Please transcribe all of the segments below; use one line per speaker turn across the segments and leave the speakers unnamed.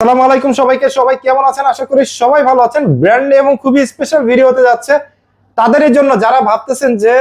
আসসালামু আলাইকুম সবাইকে। সবাই কেমন আছেন? আশা করি সবাই ভালো আছেন। ব্র্যান্ড এবং খুবই স্পেশাল ভিডিও হতে যাচ্ছে। তাদের জন্য যারা ভাবতেছেন যে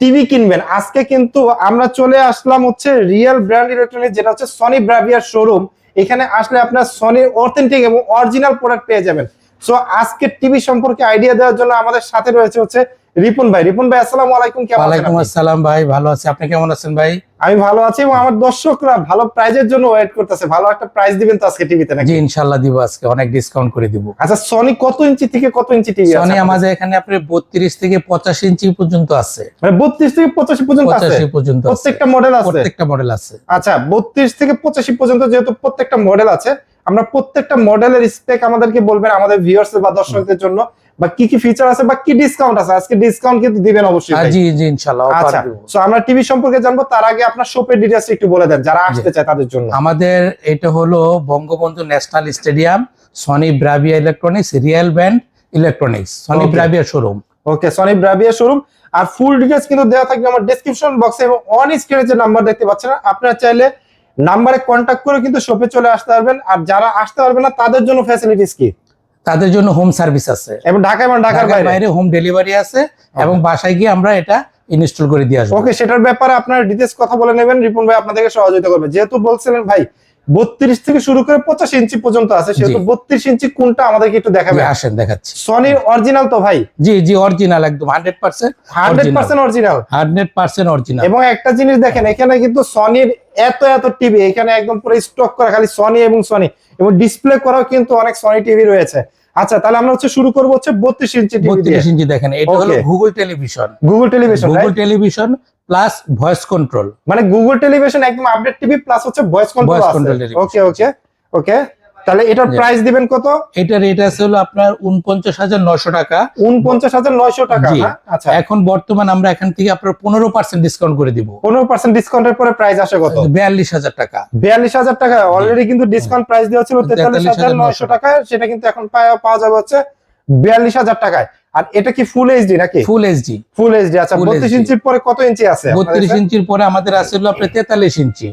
টিভি কিনবেন, আজকে কিন্তু আমরা চলে আসলাম হচ্ছে রিয়েল ব্র্যান্ড ইলেকট্রনিক যেটা হচ্ছে সনি ব্রাভিয়ার শোরুম এখানে আসলে আপনার সনির অথেন্টিক এবং অরিজিনাল প্রোডাক্ট পেয়ে যাবেন। সো আজকে টিভি সম্পর্কে আইডিয়া দেওয়ার জন্য আমাদের সাথে রয়েছে হচ্ছে রিপন ভাই রিপন ভাই আসসালামু আলাইকুম কেমন আছেন
ওয়ালাইকুম আসসালাম ভাই ভালো আছি। আপনি কেমন আছেন ভাই?
আমি ভালো আছি এবং আমার দর্শকরা ভালো প্রাইজের জন্য ওয়েট করতেছে। ভালো একটা প্রাইস দিবেন তো আজকে টিভিতে নাকি?
জি ইনশাল্লাহ দিব আজকে। অনেক ডিসকাউন্ট করে দিব।
আচ্ছা সনি কত ইঞ্চি থেকে কত ইঞ্চি টিভি আছে
সনি আমাদের এখানে আপনার বত্রিশ থেকে পঁচাশি ইঞ্চি পর্যন্ত আছে।
মানে বত্রিশ থেকে পঁচাশি পর্যন্ত আছে?
পঁচাশি পর্যন্ত আছে।
প্রত্যেকটা মডেল আছে?
প্রত্যেকটা মডেল আছে।
আচ্ছা বত্রিশ থেকে পঁচাশি পর্যন্ত যেহেতু প্রত্যেকটা মডেল আছে আমরা প্রত্যেকটা মডেলের স্পেক আমাদেরকে বলবেন আমাদের ভিউয়ার্স বা দর্শকদের জন্য। বা কি কি ফিচার আছে বা কি ডিসকাউন্ট আছে? আজকে ডিসকাউন্ট কিন্তু দিবেন অবশ্যই
আর জি জি offer
আচ্ছা
দিব।
তো আমরা টিভি সম্পর্কে জানব তার আগে আপনার শপের ডিটেলস একটু বলে দেন যারা আসতে চায় তাদের জন্য।
আমাদের এটা হলো Bangabandhu national stadium Sony Bravia electronics real band electronics Sony Bravia showroom
okay Sony Bravia showroom আর ফুল ডিটেলস কিন্তু দেওয়া থাকবে আমার ডেসক্রিপশন বক্সে এবং অন স্ক্রিনে যে নাম্বার দেখতে পাচ্ছেন আপনারা চাইলে নাম্বারে কন্ট্যাক্ট করে কিন্তু শপে চলে আসতে পারবেন। আর যারা আসতে পারবেন না তাদের জন্য ফ্যাসিলিটিস কি?
তাদের জন্য হোম সার্ভিস আছে।
এবং ঢাকায় এবং ঢাকার
ঢাকার
বাইরে?
বাইরে হোম ডেলিভারি আছে এবং বাসায় গিয়ে আমরা এটা ইনস্টল করে দিয়ে আসব।
ওকে সেটার ব্যাপারে আপনারা ডিটেলস কথা বলে নেবেন। রিপন ভাই আপনাদেরকে সহযোগিতা করবে। যেহেতু বলছিলেন ভাই বত্রিশ থেকে শুরু করে পঁচাশ ইঞ্চি পর্যন্ত আছে সেহেতু। বত্রিশ ইঞ্চি কোনটা আমাদেরকে একটু দেখাবে
আসেন দেখাচ্ছি।
সনির অরিজিনাল তো ভাই?
জি জি অরিজিনাল একদম hundred percent
hundred percent original
hundred percent original
এবং একটা জিনিস দেখেন এখানে কিন্তু সনির এত এত টিভি এখানে একদম পুরো স্টক করা খালি সনি এবং সনি এবং ডিসপ্লে করাও কিন্তু অনেক সনি টিভি রয়েছে। আচ্ছা তাহলে আমরা হচ্ছে শুরু করব হচ্ছে বত্রিশ ইঞ্চি টিভি দিয়ে।
বত্রিশ ইঞ্চি দেখেন এটা হলো Google television
Google television
Google television plus voice control
মানে গুগল টেলিভিশন একদম আপডেট টিভি প্লাস হচ্ছে ভয়েস কন্ট্রোল আছে। ওকে ওকে ওকে তাহলে এটার প্রাইস দিবেন কত?
এটা রেট আছে হলো আপনার উনপঞ্চাশ হাজার নশো টাকা।
উনপঞ্চাশ হাজার নয়শো টাকা
জি।
আচ্ছা।
এখন বর্তমান আমরা এখান থেকে আপনার পনেরো পার্সেন্ট ডিসকাউন্ট করে দিব।
পনেরো পার্সেন্ট ডিসকাউন্টের পরে প্রাইস আসে কত?
বিয়াল্লিশ হাজার টাকা।
বিয়াল্লিশ হাজার টাকা। অলরেডি কিন্তু ডিসকাউন্ট প্রাইস দেওয়া ছিল তেতাল্লিশ হাজার নয়শো টাকা সেটা কিন্তু এখন পাওয়া- পাওয়া যাবে হচ্ছে বিয়াল্লিশ হাজার টাকায়। আর এটা কি ফুল এইচডি নাকি?
ফুল এইচডি
ফুল এইচডি আচ্ছা
Full
বত্রিশ
HD
ইঞ্চির পরে কত ইঞ্চি আছে
বত্রিশ ইঞ্চির পরে আমাদের আছে হলো আপনার তেতাল্লিশ ইঞ্চি।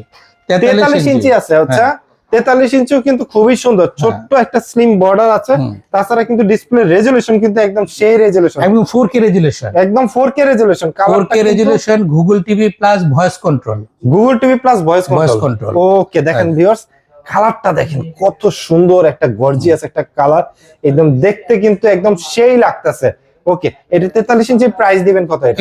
তেতাল্লিশ ইঞ্চি আছে আচ্ছা। তেতাল্লিশ ইঞ্চিও কিন্তু খুবই সুন্দর ছোট্ট একটা স্লিম বর্ডার আছে। তাছাড়া কিন্তু ডিসপ্লে রেজলিউশন কিন্তু একদম সেই রেজলিউশন
একদম ফোর কে রেজুলেশন
একদম four K resolution
four K resolution Google TV plus voice control
Google TV plus voice control. Okay দেখেন
হ্যাঁ।
ভিউয়ার্স কালারটা দেখেন কত সুন্দর একটা গর্জিয়াস একটা কালার একদম দেখতে কিন্তু একদম সেই লাগতেছে। ওকে এটা তেতাল্লিশ ইঞ্চি প্রাইস দিবেন কত এটা?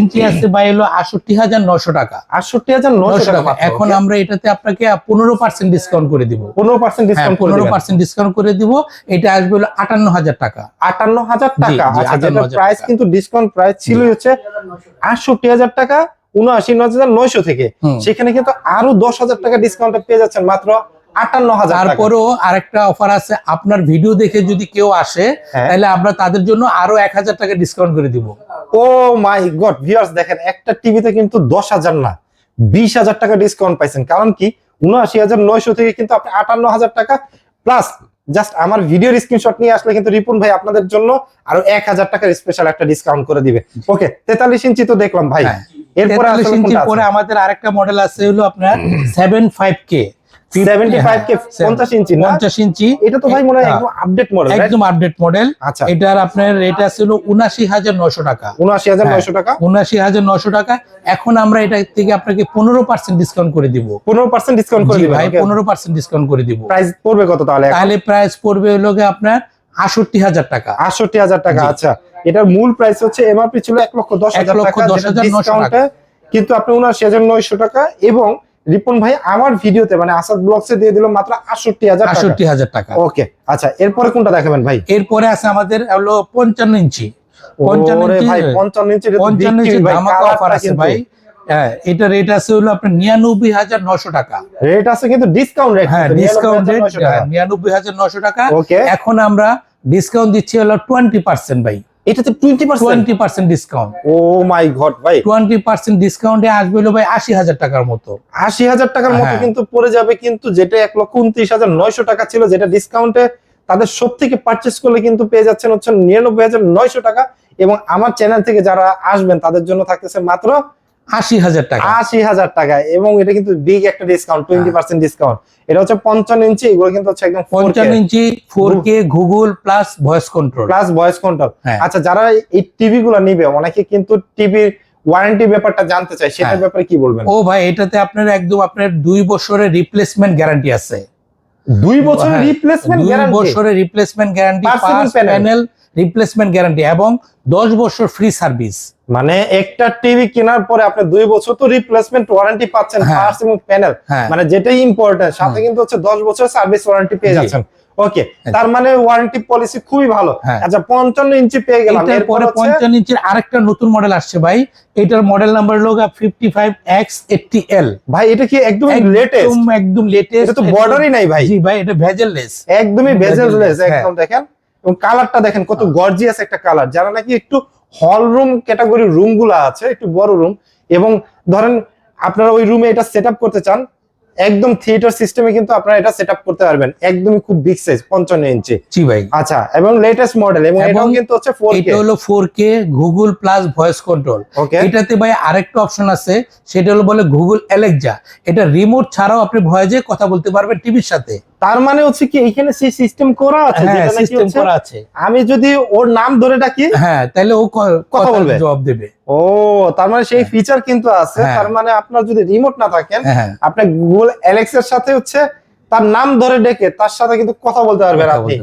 ইঞ্চি আছে বাই হলো আটষট্টি হাজার নশো টাকা।
আটষট্টি হাজার নশো
নশো
টাকা
টাকা। এখন আমরা এটাতে আপনাকে পনেরো পার্সেন্ট ডিসকাউন্ট করে দিব।
পনেরো পার্সেন্ট ডিসকাউন্ট করে
পনেরো পার্সেন্ট ডিসকাউন্ট করে দিব। এটা আসবে হলো আটান্ন হাজার টাকা।
আটান্ন হাজার
জি,
টাকা। আচ্ছা যেটা প্রাইস কিন্তু ডিসকাউন্ট প্রাইস ছিল হচ্ছে আটষট্টি হাজার টাকা উনআশি হাজার নয়শো থেকে। সেখানে কিন্তু আরও দশ হাজার টাকা ডিসকাউন্ট পেয়ে যাচ্ছেন মাত্র আটান্ন হাজার
তারপরেও আরেকটা অফার আছে আপনার ভিডিও দেখে যদি কেউ আসে
হ্যাঁ।
তাহলে আমরা তাদের জন্য আরও এক হাজার টাকা ডিসকাউন্ট করে দিব।
ও মাই গড ভিউয়ার্স দেখেন একটা টিভিতে কিন্তু দশ হাজার না বিশ হাজার টাকা ডিসকাউন্ট পাইছেন। কারণ কি? উনআশি হাজার নয়শো থেকে কিন্তু আপনি আটান্ন হাজার টাকা প্লাস জাস্ট আমার ভিডিওর স্ক্রিনশট নিয়ে আসলে কিন্তু রিপুন ভাই আপনাদের জন্য আরও এক হাজার টাকার স্পেশাল একটা ডিসকাউন্ট করে দিবে। ওকে তেতাল্লিশ ইঞ্চি তো দেখলাম ভাই।
হ্যাঁ।
এরপরে
আমাদের আরেকটা মডেল আছে হলো আপনার সেভেন ফাইভ কে
75K, 50 ইঞ্চি না?
পঞ্চাশ ইঞ্চি।
এটা তো ভাই মনে হয়
হ্যাঁ।
একদম আপডেট মডেল
একদম আপডেট মডেল
আচ্ছা।
এটার আপনার টাকা।
নয়শো টাকা।
এখন আমরা এটা থেকে আপনাকে পনেরো পার্সেন্ট ডিসকাউন্ট করে দিব।
পনেরো পার্সেন্ট ডিসকাউন্ট করে
ভাই ডিসকাউন্ট করে দিব।
প্রাইস পড়বে কত তাহলে
তাহলে প্রাইস পড়বে হলো আপনার আষট্টি হাজার টাকা।
আটষট্টি হাজার টাকা আচ্ছা। এটার মূল প্রাইস হচ্ছে এমআরপি ছিল এক লক্ষ দশ হাজার
লক্ষ
টাকা। কিন্তু আপনি উনআশি হাজার নয়শো টাকা এবং রিপন ভাই আমার ভিডিওতে মানে আসাদ ব্লগসে দিয়ে দিল মাত্র আটষট্টি হাজার টাকা।
আষট্টি হাজার টাকা।
ওকে আচ্ছা এরপরে কোনটা দেখাবেন ভাই?
এরপরে আছে আমাদের হলো পঞ্চান্ন ইঞ্চি। পঞ্চান্ন ইঞ্চি
ভাই পঞ্চান্ন ইঞ্চি
ধামাকা অফার আছে ভাই। হ্যাঁ এটা রেট আছে হলো আপনার নিরানব্বই হাজার নশো টাকা।
রেট আছে কিন্তু ডিসকাউন্ট রেট
হ্যাঁ ডিসকাউন্ট রেট নিরানব্বই হাজার নশো টাকা।
ওকে
এখন আমরা ডিসকাউন্ট দিচ্ছি হলো টোয়েন্টি পার্সেন্ট ভাই।
এটাতে twenty percent
twenty percent discount
oh my god ভাই।
টোয়েন্টি পার্সেন্ট ডিসকাউন্টে আসবে হলো ভাই আশি হাজার টাকার মতো।
আশি হাজার টাকার মতো
হ্যাঁ।
কিন্তু পড়ে যাবে কিন্তু যেটা এক লক্ষ উনত্রিশ হাজার নয়শো টাকা ছিল যেটা ডিসকাউন্টে তাদের সব থেকে পারচেস করলে কিন্তু পেয়ে যাচ্ছেন হচ্ছে নিরানব্বই হাজার নয়শো টাকা। এবং আমার চ্যানেল থেকে যারা আসবেন তাদের জন্য থাকতেছে মাত্র
আশি হাজার টাকা।
আশি হাজার টাকা এবং এটা কিন্তু বিগ একটা ডিসকাউন্ট টোয়েন্টি পার্সেন্ট ডিসকাউন্ট এটা হচ্ছে পঞ্চান্ন ইঞ্চি এগুলো কিন্তু হচ্ছে একদম
পঞ্চান্ন inch four K Google plus voice control
plus voice control. আচ্ছা যারা এই টিভি গুলো নিবে অনেকে কিন্তু টিভির ওয়ারেন্টি ব্যাপারটা জানতে চায় সেটার
হ্যাঁ।
ব্যাপারে কি বলবেন?
ও ভাই এটাতে আপনার একদম আপনার দুই বছরের রিপ্লেসমেন্ট গ্যারান্টি আছে।
দুই বছরের রিপ্লেসমেন্ট
দুই
গ্যারান্টি
বছরের replacement guarantee. Panel replacement guarantee এবং দশ বছর ফ্রি সার্ভিস
মানে একটা টিভি কেনার পরে আপনি দুই বছর তো রিপ্লেসমেন্ট ওয়ারেন্টি পাচ্ছেন
হ্যাঁ।
পার্টস এবং প্যানেল
হ্যাঁ।
মানে যেটাই ইম্পর্টেন্ট সাথে কিন্তু হচ্ছে দশ বছর সার্ভিস ওয়ারেন্টি পেয়ে যাচ্ছেন। ওকে তার মানে ওয়ারেন্টি পলিসি খুবই ভালো।
হ্যাঁ।
আচ্ছা পঞ্চান্ন ইঞ্চি পেয়ে গেলাম। এরপর
পরে
হচ্ছে
পঞ্চান্ন ইঞ্চির আরেকটা নতুন মডেল আসছে ভাই। এটার মডেল নাম্বার হলো fifty five X eighty L
ভাই এটা কি একদম লেটেস্ট
একদম একদম লেটেস্ট
এটা তো বর্ডারই নাই ভাই।
জি ভাই এটা ভেজেললেস।
একদমই
একদম
বেজেললেস একদম দেখেন। এবং কালারটা দেখেন কত গর্জিয়াস একটা কালার যারা নাকি একটু হল রুম ক্যাটাগরি রুমগুলো আছে একটু বড় রুম এবং ধরেন আপনারা ওই রুমে এটা সেট করতে চান একদম থিয়েটার সিস্টেমে কিন্তু আপনারা এটা সেট করতে পারবেন একদমই খুব বিগ সাইজ পঞ্চান্ন ইঞ্চি
জি ভাই।
আচ্ছা এবং লেটেস্ট মডেল এবং এটাও কিন্তু হচ্ছে ফোর
এটা হলো four K Google plus voice control
okay
এটাতে ভাই আরেকটা অপশন আছে সেটা হলো বলে গুগল অ্যালেক্সা এটা রিমোট ছাড়াও আপনি ভয়েসে কথা বলতে পারবেন টিভির সাথে।
তার মানে হচ্ছে কি এখানে সেই সিস্টেম করা আছে
হ্যাঁ
যেটা
সিস্টেম করা আছে
আমি যদি ওর নাম ধরে ডাকি
হ্যাঁ তাহলে ও
কথা বলবে।
জবাব দেবে
ও তার মানে সেই ফিচার কিন্তু আছে
হ্যাঁ।
তার মানে আপনার যদি রিমোট না থাকেন
হ্যাঁ
আপনি গুগল অ্যালেক্সের সাথে হচ্ছে তার নাম ধরে ডেকে তার সাথে কিন্তু কথা বলতে পারবেন আপনি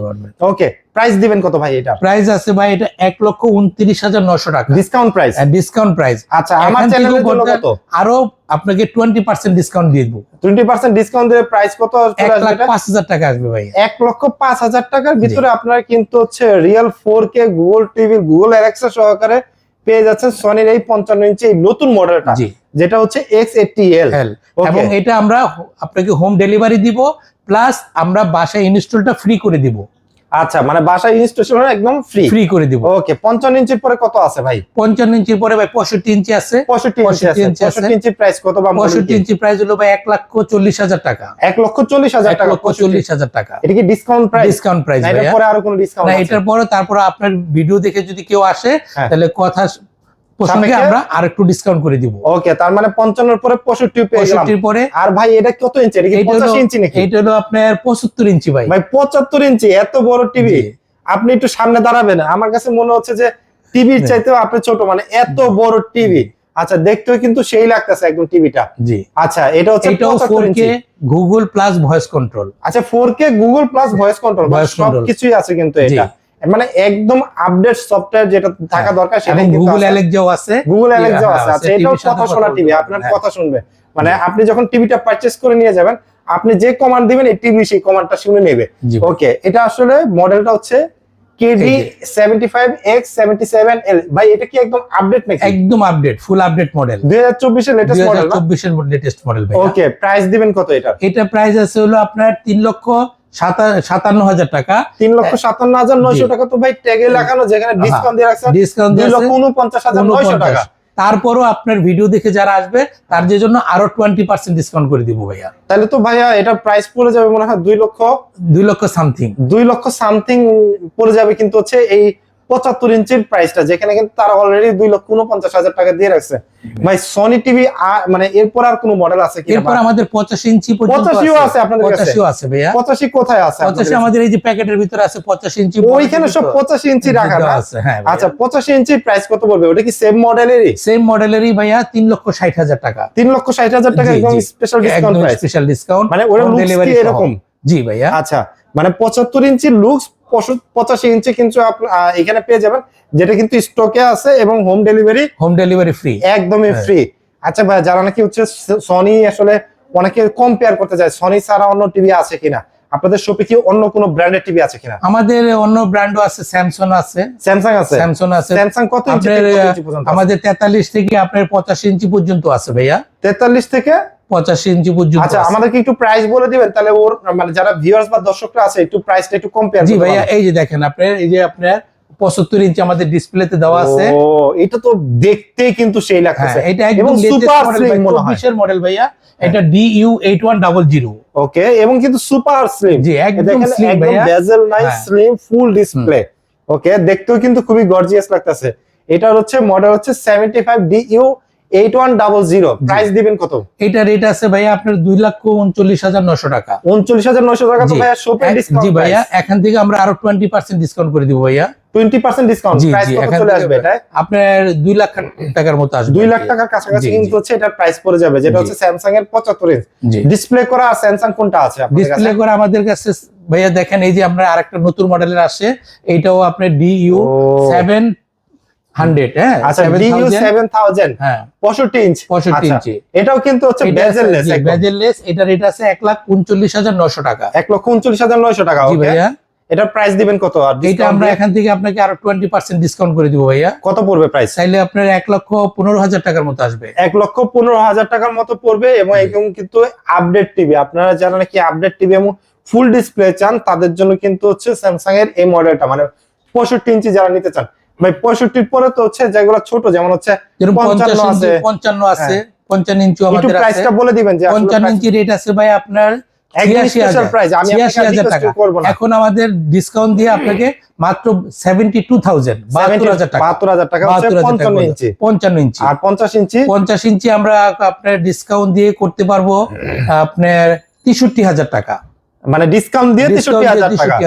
ওকে প্রাইস দিবেন কত ভাই এটা?
প্রাইস আছে ভাই এটা এক লক্ষ উনত্রিশ হাজার নশো টাকা।
ডিসকাউন্ট প্রাইস
ডিসকাউন্ট প্রাইস
আচ্ছা আমার
বলতে-
কত?
আরও আপনাকে টোয়েন্টি পার্সেন্ট ডিসকাউন্ট দিয়ে দেবো।
টোয়েন্টি পার্সেন্ট ডিসকাউন্ট দিয়ে প্রাইস কত
এক
চলে আসবে
লাখ
এটা?
পাঁচ হাজার টাকা আসবে ভাই।
এক লক্ষ পাঁচ হাজার টাকার ভিতরে আপনারা কিন্তু হচ্ছে real four K Google TV Google Alexa সহকারে পেয়ে যাচ্ছেন সনির এই পঞ্চান্ন ইঞ্চি এই নতুন মডেলটা যেটা হচ্ছে এক্স এইটটি এল
এবং এটা আমরা আপনাকে হোম ডেলিভারি দিব প্লাস আমরা বাসায় ইনস্টলটা ফ্রি করে দিব।
আচ্ছা মানে বাসায় ইনস্টলেশন একদম ফ্রি
ফ্রি করে দিব।
ওকে পঞ্চান্ন ইঞ্চির পরে কত আছে ভাই?
পঞ্চান্ন ইঞ্চির পরে ভাই পঁয়ষট্টি ইঞ্চি আছে।
পঁয়ষট্টি
65
আছে।
ইঞ্চি আছে।
পঁয়ষট্টি ইঞ্চি প্রাইস কত বা model
পঁয়ষট্টি
কি?
ইঞ্চি প্রাইস হলো ভাই এক লাখ চল্লিশ হাজার টাকা।
এক লক্ষ চল্লিশ হাজার
এক
টাকা
লক্ষ চল্লিশ হাজার টাকা।
এটা কি ডিসকাউন্ট প্রাইস
ডিসকাউন্ট প্রাইস
ভাই
এর
পরে আর কোনো ডিসকাউন্ট
না এটার পরে তারপর আপনার ভিডিও দেখে যদি কেউ আসে
হ্যাঁ।
তাহলে কথা প্রসঙ্গে? আমরা আরেকটু ডিসকাউন্ট করে দিব।
ওকে তার মানে পঞ্চান্নর পরে পঁয়ষট্টি পেয়ে গেলাম।
পঁয়ষট্টির পরে
আর ভাই এটা কত ইঞ্চি? এটা কি ইঞ্চি নাকি?
এইটা হলো আপনার পঁচাত্তর ইঞ্চি ভাই।
ভাই পঁচাত্তর ইঞ্চি এত বড় টিভি। আপনি একটু সামনে দাঁড়াবেন। আমার কাছে মনে হচ্ছে যে টিভির চাইতেও আপনি ছোট মানে এত বড় টিভি। আচ্ছা দেখতেও কিন্তু সেই লাগতেছে একদম টিভিটা।
জি।
আচ্ছা এটা হচ্ছে
এটাও four K Google plus voice control
আচ্ছা four K Google plus voice control
Voice
সব কিছুই আছে কিন্তু এটা। মানে একদম আপডেট সফটওয়্যার যেটা থাকা দরকার সেটা
গুগল অ্যালেক্সাও আছে।
গুগল অ্যালেক্সা
হ্যাঁ,
আছে। আচ্ছা এটাও কথা শোনা টিভি আপনার কথা শুনবে। মানে আপনি যখন টিভিটা পারচেজ করে নিয়ে যাবেন আপনি যে কমান্ড দিবেন এই টিভি সেই কমান্ডটা শুনে নেবে। ওকে এটা আসলে মডেলটা হচ্ছে কেডি
এই
seventy five X seventy seven L ভাই এটা কি একদম আপডেট নাকি?
একদম আপডেট ফুল আপডেট মডেল
দুই হাজার চব্বিশের লেটেস্ট মডেল
চব্বিশের লেটেস্ট মডেল ভাই
ওকে প্রাইস দিবেন কত এটা
এটা প্রাইস আছে হলো আপনার তিন লক্ষ সাতা- সাতান্ন হাজার টাকা।
তিন লক্ষ সাতান্ন হাজার নয়শো টাকা তো ভাই ট্যাগে লাগানো যেখানে। ডিসকাউন্ট দিয়ে
ডিসকাউন্ট
দুই লক্ষ উনপঞ্চাশ হাজার নয়শো টাকা।
তারপরও আপনার ভিডিও দেখে যারা আসবে তার যে জন্য আরও টোয়েন্টি পার্সেন্ট ডিসকাউন্ট করে দিব ভাইয়া।
তাহলে তো ভাইয়া এটা প্রাইস পড়ে যাবে মনে হয় দুই লক্ষ
দুই লক্ষ সামথিং
দুই লক্ষ সামথিং পড়ে যাবে কিন্তু হচ্ছে এই পঁচাত্তর ইঞ্চির প্রাইসটা যেখানে কিন্তু তারা অলরেডি দুই লক্ষ উনপঞ্চাশ হাজার টাকা দিয়ে রাখছে। ভাই সনি টিভি মানে এরপর আর কোনো মডেল আছে কি
এরপর আমাদের পঁচাশি ইঞ্চি
পঁচাশিও আছে আপনাদের
পঁচাশিও আছে ভাইয়া।
পঁচাশি কোথায় আছে
পঁচাশি আমাদের এই যে প্যাকেটের ভিতরে আছে পঁচাশি ইঞ্চি
ওইখানে সব পঁচাশি ইঞ্চি রাখা
আছে হ্যাঁ
আচ্ছা পঁচাশি ইঞ্চির প্রাইস কত পড়বে? ওটা কি সেম মডেলেরই
সেম মডেলেরই ভাইয়া তিন লক্ষ ষাট হাজার টাকা।
তিন লক্ষ ষাট হাজার টাকা একদম স্পেশাল ডিসকাউন্ট
স্পেশাল ডিসকাউন্ট
মানে ওরা লুকস এরকম?
জি ভাইয়া।
আচ্ছা মানে পঁচাত্তর ইঞ্চি লুকস পঁচাশি ইঞ্চি কিন্তু এখানে পেয়ে যাবেন যেটা কিন্তু স্টকে আছে এবং home delivery
home delivery free
একদমই
হ্যাঁ।
ফ্রি আচ্ছা ভাই যারা নাকি হচ্ছে সনি আসলে অনেকে কম্পেয়ার করতে চায় সনি ছাড়া অন্য টিভি আছে কিনা? আপনাদের শপে কি অন্য কোনো ব্র্যান্ডের টিভি আছে কিনা?
আমাদের অন্য ব্র্যান্ডও আছে স্যামসং আছে।
স্যামসাং আছে?
স্যামসং আছে।
স্যামসাং কত ইঞ্চি?
আমাদের তেতাল্লিশ থেকে আপনার পঁচাশি ইঞ্চি পর্যন্ত আছে ভাইয়া।
43 থেকে
পঁচাশি ইঞ্চি পর্যন্ত
আচ্ছা। আমাদেরকে একটু প্রাইস বলে দিবেন তাহলে ওর মানে যারা ভিউয়ার্স বা দর্শকরা আছে একটু প্রাইসটা একটু কম্পেয়ার
জি ভাইয়া এই যে দেখেন আপনার এই যে আপনার পঁচাত্তর ইঞ্চি আমাদের ডিসপ্লেতে দেওয়া আছে।
ও এটা তো দেখতেই কিন্তু সেই
হ্যাঁ
লাগতেছে
এটা একদম
সুপার স্লিম মনে হয়।
মডেল ভাইয়া এটা ওয়ান ডাবল জিরো
ওকে এবং কিন্তু সুপার স্লিম
জি একদম স্লিম
একদম
ভাইয়া।
বেজেল নাই
হ্যাঁ।
স্লিম ফুল ডিসপ্লে ওকে দেখতেও কিন্তু খুবই গর্জিয়াস লাগতেছে। এটা হচ্ছে মডেল হচ্ছে 75 DU eight one double zero price দিবেন কত?
এটা রেট আছে ভাইয়া আপনার দুই লক্ষ উনচল্লিশ হাজার নশো টাকা।
উনচল্লিশ হাজার নয়শো টাকা তো ভাইয়া শোপে
এক- জি ভাইয়া এখান থেকে আমরা আরও টোয়েন্টি পার্সেন্ট ডিসকাউন্ট করে দিব ভাইয়া।
টোয়েন্টি পার্সেন্ট ডিসকাউন্ট প্রাইস কত চলে আসবে এটা
আপনার দুই লাখ টাকার মতো আসবে।
দুই লাখ টাকার কাছাকাছি
জি, জি।
কিন্তু হচ্ছে এটার প্রাইস পড়ে যাবে যেটা হচ্ছে স্যামসাং এর পঁচাত্তর ইঞ্চ ডিসপ্লে করা স্যামসাং কোনটা আছে
ডিসপ্লে করে আমাদের কাছে ভাইয়া দেখেন এই যে আমরা আরেকটা নতুন মডেলের আসে এইটাও আপনার ডিইউ। সেভেন হান্ড্রেড হ্যাঁ
আচ্ছা
7000
ডিইউ সেভেন থাউজেন্ড
হ্যাঁ
পঁয়ষট্টি ইঞ্চ।
পঁয়ষট্টি ইঞ্চি।
এটাও কিন্তু হচ্ছে বেজেললেস
বেজেললেস এটা রেট আছে এক লাখ উনচল্লিশ হাজার নশো টাকা।
এক লক্ষ উনচল্লিশ হাজার নয়শো টাকা
জি ভাইয়া।
এটার প্রাইস দিবেন কত আর
এইটা আমরা এখান থেকে আপনাকে আরও টোয়েন্টি পার্সেন্ট ডিসকাউন্ট করে দিব ভাইয়া।
কত পড়বে প্রাইস
চাইলে আপনার এক লক্ষ পনেরো হাজার টাকার মতো আসবে।
এক লক্ষ পনেরো হাজার টাকার মতো পড়বে এবং একদম কিন্তু আপডেট টিভি আপনারা যারা নাকি আপডেট টিভি এবং ফুল ডিসপ্লে চান তাদের জন্য কিন্তু হচ্ছে স্যামসাং এর এই মডেলটা মানে পঁয়ষট্টি ইঞ্চি যারা নিতে চান ভাই পঁয়ষট্টির পরে তো হচ্ছে যেগুলো ছোট যেমন হচ্ছে পঞ্চান্ন আছে।
পঞ্চান্ন আছে পঞ্চান্ন ইঞ্চি আমাদের
প্রাইসটা বলে দিবেন যে
পঞ্চান্ন ইঞ্চি রেট আছে ভাই আপনার এখন আমাদের ডিসকাউন্ট দিয়ে আপনাকে মাত্র সেভেন্টি টু থাউজেন্ড বাহাত্তর হাজার টাকা।
বাহাত্তর হাজার টাকা হচ্ছে
বাহাত্তর হাজার টাকা
পঞ্চান্ন ইঞ্চি
পঞ্চান্ন ইঞ্চি।
আর পঞ্চাশ ইঞ্চি?
পঞ্চাশ ইঞ্চি আমরা আপনার ডিসকাউন্ট দিয়ে করতে পারব আপনার তেষট্টি হাজার টাকা।
মানে ডিসকাউন্ট দিয়ে তেষট্টি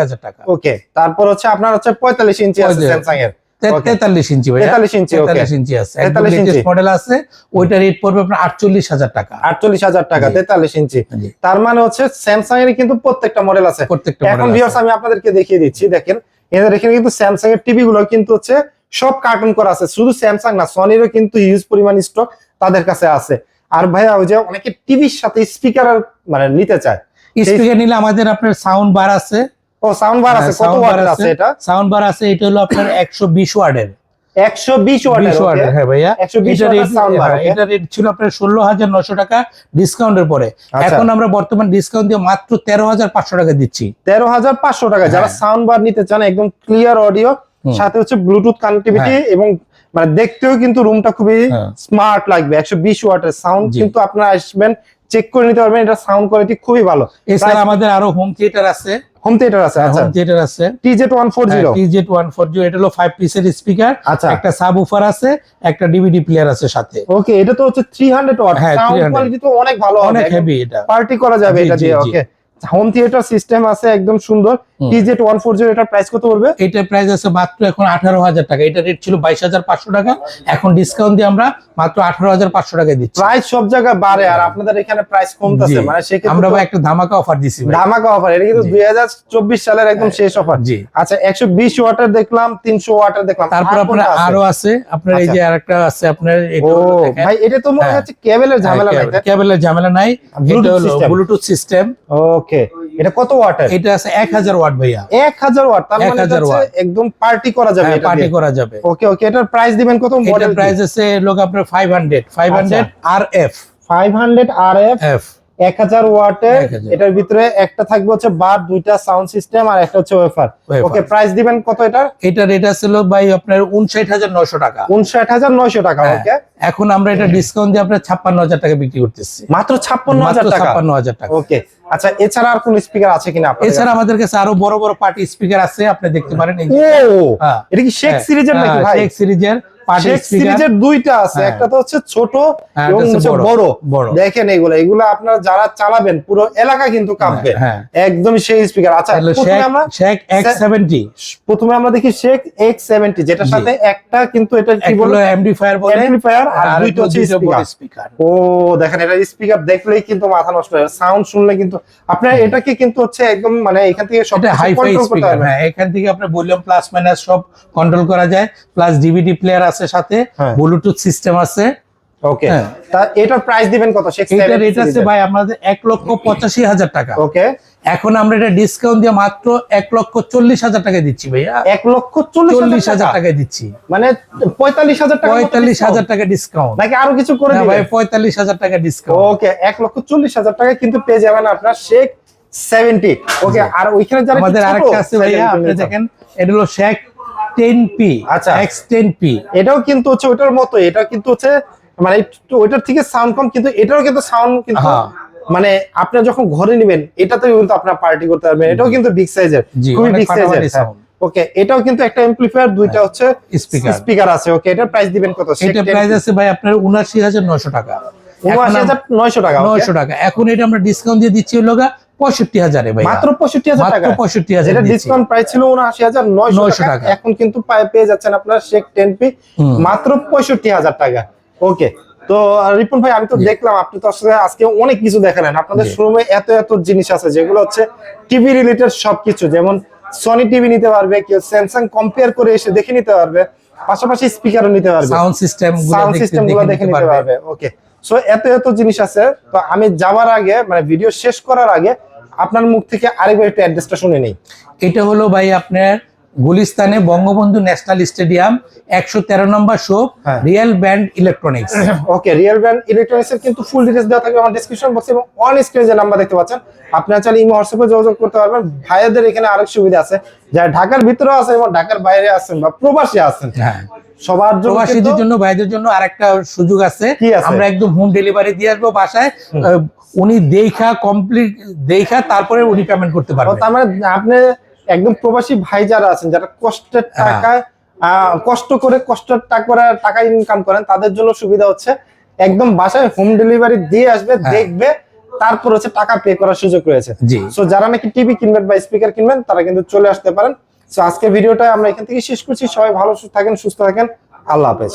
হাজার টাকা। ওকে তারপর হচ্ছে আপনার হচ্ছে পঁয়তাল্লিশ ইঞ্চি আছে স্যামসাং এর.
তেতাল্লিশ ইঞ্চি
তেতাল্লিশ ইঞ্চি
তেতাল্লিশ আছে। একদম
43 ইঞ্চি।
মডেল আছে। ওইটা রেট পড়বে আপনার আটচল্লিশ হাজার টাকা।
আটচল্লিশ হাজার টাকা তেতাল্লিশ ইঞ্চি। তার মানে হচ্ছে স্যামসাং এর কিন্তু প্রত্যেকটা মডেল আছে।
প্রত্যেকটা
এখন ভিউয়ার্স আমি আপনাদেরকে দেখিয়ে দিচ্ছি দেখেন। এদের এখানে কিন্তু স্যামসাং এর টিভি গুলো কিন্তু হচ্ছে সব কার্টুন করা আছে। শুধু স্যামসাং না সনিরও কিন্তু হিউজ পরিমাণ স্টক তাদের কাছে আছে। আর ভাইয়া ওই যে অনেকে টিভির সাথে স্পিকার মানে নিতে চায়।
স্পিকার নিলে আমাদের আপনার সাউন্ড বার আছে।
ও সাউন্ড বার আছে
হ্যাঁ,
কত ওয়াটের
আছে।
এটা?
সাউন্ড বার আছে এটা হলো আপনার একশো বিশ ওয়ার্ডের
একশো বিশ ওয়াটের
বিশ হ্যাঁ ভাইয়া।
একশো বিশ
এটা
ওয়াটের
রেট
সাউন্ড বার
এটা রেট ছিল আপনার ষোলো হাজার নশো টাকা ডিসকাউন্টের পরে।
আচ্ছা।
এখন আমরা বর্তমান ডিসকাউন্ট দিয়ে মাত্র তেরো হাজার পাঁচশো টাকা দিচ্ছি।
তেরো হাজার পাঁচশো টাকা যারা
হ্যাঁ।
সাউন্ড বার নিতে চান একদম ক্লিয়ার অডিও সাথে হচ্ছে ব্লুটুথ কানেক্টিভিটি
হ্যাঁ।
এবং মানে দেখতেও কিন্তু রুমটা খুবই
হ্যাঁ।
স্মার্ট লাগবে একশো বিশ ওয়াটের সাউন্ড কিন্তু আপনারা আসবেন চেক করে নিতে পারবেন এটা সাউন্ড কোয়ালিটি খুবই ভালো।
এছাড়া আমাদের আরও হোম থিয়েটার আছে।
হোম থিয়েটার আছে আচ্ছা।
হোম থিয়েটার আছে।
TZ one four zero
TZ one four zero এটা হলো ফাইভ পিসের স্পিকার
আচ্ছা।
একটা সাব উফার আছে একটা ডিভিডি প্লেয়ার আছে সাথে।
ওকে এটা তো হচ্ছে থ্রি হান্ড্রেড ওয়াট
হ্যাঁ,
সাউন্ড কোয়ালিটি তো অনেক ভালো
অনেক হেভি এটা।
পার্টি করা যাবে এটা দিয়ে ওকে হোম থিয়েটার সিস্টেম আছে একদম সুন্দর। টিজেট ওয়ান ফোর জিরো এটার প্রাইস কত পড়বে?
এটার প্রাইস আছে মাত্র এখন আঠারো হাজার টাকা। এটা রেট ছিল বাইশ হাজার পাঁচশো টাকা। এখন ডিসকাউন্ট দিয়ে আমরা মাত্র আঠারো হাজার পাঁচশো টাকায় দিচ্ছি।
প্রাইস সব জায়গায় বাড়ে আর আপনাদের এখানে প্রাইস কমতেছে। মানে সেক্ষেত্রে
আমরা ভাই একটা ধামাকা অফার দিছি
ধামাকা অফার এটা কিন্তু দুই হাজার চব্বিশ সালের একদম শেষ অফার
জি।
আচ্ছা একশো বিশ ওয়াটার দেখলাম তিনশো ওয়াটার দেখলাম।
তারপর আপনার
আরও আছে।
আপনার এই
আচ্ছা।
যে আরেকটা আছে আপনার
ভাই এটা তো মনে
হ্যাঁ।
হচ্ছে কেবলের ঝামেলা নাই
হ্যাঁ, কেবলের ঝামেলা নাই। ব্লুটুথ সিস্টেম
ওকে এটা কত ওয়াটার
এটা আছে এক হাজার ওয়াট ভাইয়া।
এক হাজার ওয়াট তার মানে
1000
হচ্ছে একদম পার্টি করা যাবে এটা
পার্টি করা যাবে।
ওকে ওকে এটার প্রাইস দিবেন কত?
এটা
মডেল
প্রাইস আছে লোক আপনার ফাইভ হান্ড্রেড ফাইভ হান্ড্রেড আর
এক হাজার ওয়াটের এটার ভিতরে একটা থাকবে হচ্ছে বার দুইটা সাউন্ড সিস্টেম আর একটা হচ্ছে ওয়েফার ওকে প্রাইস দিবেন কত এটার?
এটা রেট আছে ভাই আপনার উনষাট হাজার নয়শো টাকা।
উনষাট হাজার নয়শো টাকা
হ্যাঁ।
ওকে?
এখন আমরা এটা ডিসকাউন্ট দিয়ে আপনার ছাপ্পান্ন হাজার টাকা বিক্রি করতেছি।
মাত্র ছাপ্পান্ন হাজার
ছাপ্পান্ন হাজার টাকা।
ওকে আচ্ছা এছাড়া আর কোন স্পিকার আছে কিনা
এছাড়া আমাদের কাছে আরও বড় বড় পার্টি স্পিকার আছে আপনি দেখতে পারেন। এই
ও!
হ্যাঁ।
এটা কি শেখ সিরিজের নাকি ভাই?
শেখ সিরিজের
সিরিজের দুইটা আছে।
হ্যাঁ।
একটা তো হচ্ছে ছোট
হ্যাঁ,
এবং
বড়।
দেখেন এগুলো। এগুলো আপনারা যারা চালাবেন পুরো এলাকা কিন্তু কাঁপবে।
হ্যাঁ।
একদম সেই স্পিকার আচ্ছা প্রথমে আমরা
শেখ এক্স সেভেন্টি
প্রথমে আমরা দেখি এক্স সেভেন্টি যেটার সাথে একটা কিন্তু এটা কি
এক
বলে?
এমডিফায়ার বলে।
অ্যাম্পলিফায়ার আর দুইটা হচ্ছে স্পিকার ও দেখেন এটা স্পিকার দেখলেই কিন্তু মাথা নষ্ট হয় সাউন্ড শুনলে কিন্তু আপনার এটাকে কিন্তু হচ্ছে একদম মানে এখান থেকে সব কন্ট্রোল করতে
স্পিকার হ্যাঁ এখান থেকে আপনার ভলিউম প্লাস মাইনাস সব কন্ট্রোল করা যায়। প্লাস ডিভিডি প্লেয়ার আছে সাথে
হ্যাঁ।
ব্লুটুথ সিস্টেম আছে।
ওকে
হ্যাঁ।
তা এটার প্রাইস দিবেন কত?
এটা রেট আছে ভাই আমাদের এক লক্ষ পঁচাশি হাজার টাকা।
ওকে
এখন আমরা এটা ডিসকাউন্ট দিয়ে মাত্র এক লক্ষ চল্লিশ হাজার টাকা দিচ্ছি ভাইয়া।
এক লক্ষ চল্লিশ
হাজার
টাকা?
দিচ্ছি।
মানে পঁয়তাল্লিশ হাজার টাকা
পঁয়তাল্লিশ হাজার টাকা ডিসকাউন্ট
নাকি আরও কিছু করে
ভাই পঁয়তাল্লিশ হাজার টাকা ডিসকাউন্ট
ওকে এক লক্ষ চল্লিশ হাজার টাকা কিন্তু পেয়ে যাবেন আপনার শেখ সেভেন্টি ওকে আর ওইখানে যারা
আমাদের আরেকটা আছে ভাইয়া আপনি দেখেন এটা হলো শেখ টেন পি
আচ্ছা।
এক্স টেন পি
এটাও কিন্তু হচ্ছে ওইটার মতো এটা কিন্তু হচ্ছে মানে ওইটার থেকে সাউন্ড কম কিন্তু এটাও কিন্তু সাউন্ড কিন্তু
হ্যাঁ।
মানে আপনি যখন ঘরে নেবেন এটাতেও কিন্তু আপনার পার্টি করতে পারবেন। এটাও কিন্তু বিগ সাইজের খুবই বিগ সাইজের
হ্যাঁ।
ওকে এটাও কিন্তু একটা এমপ্লিফায়ার দুইটা হচ্ছে
স্পিকার
স্পিকার আছে। ওকে এটার প্রাইস দিবেন কত?
এটা প্রাইস আছে ভাই আপনার উনআশি হাজার নয়শো টাকা।
উনআশি হাজার নয়শো টাকা okay?
নয়শো টাকা। এখন এটা আমরা ডিসকাউন্ট দিয়ে দিচ্ছি হলো পঁয়ষট্টি হাজারে ভাই
মাত্র পঁয়ষট্টি হাজার
মাত্র পঁয়ষট্টি হাজার
ডিসকাউন্ট প্রাইস ছিল উনআশি হাজার নয়শো টাকা। এখন কিন্তু পেয়ে যাচ্ছেন আপনার শেখ টেন পি মাত্র পঁয়ষট্টি হাজার টাকা। ওকে। তো রিপন ভাই আমি তো দেখলাম আপনি তো আসলে আজকে অনেক কিছু দেখালেন। আপনাদের শোরুমে এত এত জিনিস আছে যেগুলো হচ্ছে টিভি রিলেটেড সবকিছু। যেমন সনি টিভি নিতে পারবে কেউ স্যামসাং কম্পেয়ার করে এসে দেখে নিতে পারবে পাশাপাশি স্পিকারও নিতে পারবে।
সাউন্ড সিস্টেম
সাউন্ড সিস্টেমগুলো দেখে নিতে পারবে। ওকে। সো এত এত জিনিস আছে। তো আমি যাওয়ার আগে মানে ভিডিও শেষ করার আগে আপনার মুখ থেকে আরেকবার একটু অ্যাড্রেসটা শুনে নেই।
এটা হলো ভাই আপনার গুলিস্তানে বঙ্গবন্ধু ন্যাশনাল স্টেডিয়াম একশো তেরো নম্বর
হ্যাঁ।
Real band electronics
okay real brand electronics এর কিন্তু ফুল ডিটেইলস দেওয়া থাকবে আমার ডেসক্রিপশন বক্সে এবং অন স্ক্রিনে যে নাম্বার দেখতে পাচ্ছেন আপনারা চাইলে ইমো হোয়াটসঅ্যাপে যোগাযোগ করতে পারবেন। ভাইয়াদের এখানে আরেক সুবিধা আছে যারা ঢাকার ভিতরে আছে এবং ঢাকার বাইরে আছেন বা প্রবাসী আছেন
হ্যাঁ।
সবার জন্য
প্রবাসীদের জন্য ভাইদের জন্য আরেকটা সুযোগ আছে? আমরা একদম হোম ডেলিভারি দিয়ে আসব বাসায়। উনি দেখা কমপ্লিট দেখা তারপরে উনি পেমেন্ট করতে পারবেন।
তার মানে আপনি একদম প্রবাসী ভাই যারা আছেন যারা কষ্টের
হ্যাঁ।
টাকায় কষ্ট করে কষ্টের টাকা টাকা ইনকাম করেন তাদের জন্য সুবিধা হচ্ছে একদম বাসায় হোম ডেলিভারি দিয়ে আসবে
হ্যাঁ।
দেখবে তারপর হচ্ছে টাকা পে করার সুযোগ রয়েছে। সো যারা নাকি টিভি কিনবেন বা স্পিকার কিনবেন তারা কিন্তু চলে আসতে পারেন। সো আজকে ভিডিওটা আমরা এখান থেকে শেষ করছি। সবাই ভালো থাকেন সুস্থ থাকেন। আল্লাহ হাফেজ।